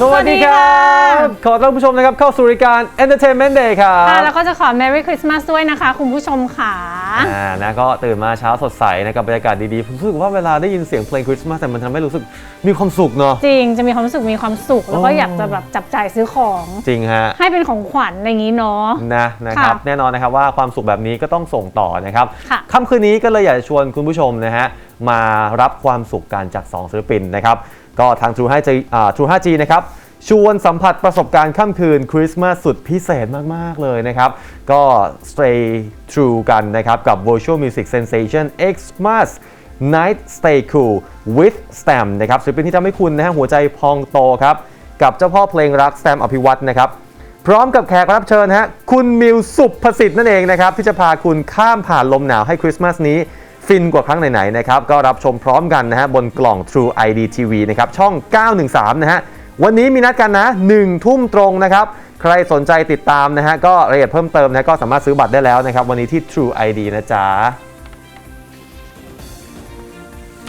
สวัสดีครับ ขอต้อนรับผู้ชมนะครับเข้าสู่รายการ Entertainment Day ครับค่ะแล้วก็จะขอ Merry Christmas ด้วยนะคะ คุณผู้ชมค่ะอ่านะก็ตื่นมาเช้าสดใสนะครับบรรยากาศดีๆผมรู้สึกว่าเวลาได้ยินเสียงเพลงคริสต์มาสแต่มันทำให้รู้สึกมีความสุขเนาะจริงจะมีความรู้สึกมีความสุข แล้วก็โอ้อยากจะแบบจับจ่ายซื้อของจริงฮะให้เป็นของขวัญอะไรอย่างนี้เนาะนะนะครับค่ะแน่นอนนะครับว่าความสุขแบบนี้ก็ต้องส่งต่อนะครับค่ะค่ำคืนนี้ก็เลยอยากจะชวนคุณผู้ชมนะฮะ มารับความสุขกันจาก 2 ศิลปินนะครับ ก็ทาง True 5G อ่า True 5G นะครับชวนสัมผัสประสบการณ์ค่ำคืนคริสต์มาสสุดพิเศษมาก ๆ เลยนะครับ ก็ Stay True กันนะครับ กับ Virtual Music Sensation Xmas Night Stay Cool with Stam นะครับศิลปินที่ทำให้คุณนะฮะหัวใจพองโตครับ กับเจ้าพ่อเพลงรัก Stam อภิวัตนะครับ พร้อมกับแขกรับเชิญฮะคุณมิวสุภสิทธิ์นั่นเองนะครับ ที่จะพาคุณข้ามผ่านลมหนาวให้คริสต์มาสนี้ ฟินกว่าครั้งไหนๆนะครับก็รับชมพร้อมกันนะฮะบนกล่อง True ID TV นะครับช่อง 913 นะฮะวันนี้มีนัดกันนะ1ทุ่มตรงนะครับใครสนใจติดตามนะฮะก็รายละเอียดเพิ่มเติมนะก็สามารถซื้อบัตรได้แล้วนะครับวันนี้ที่ True ID นะจ๊ะ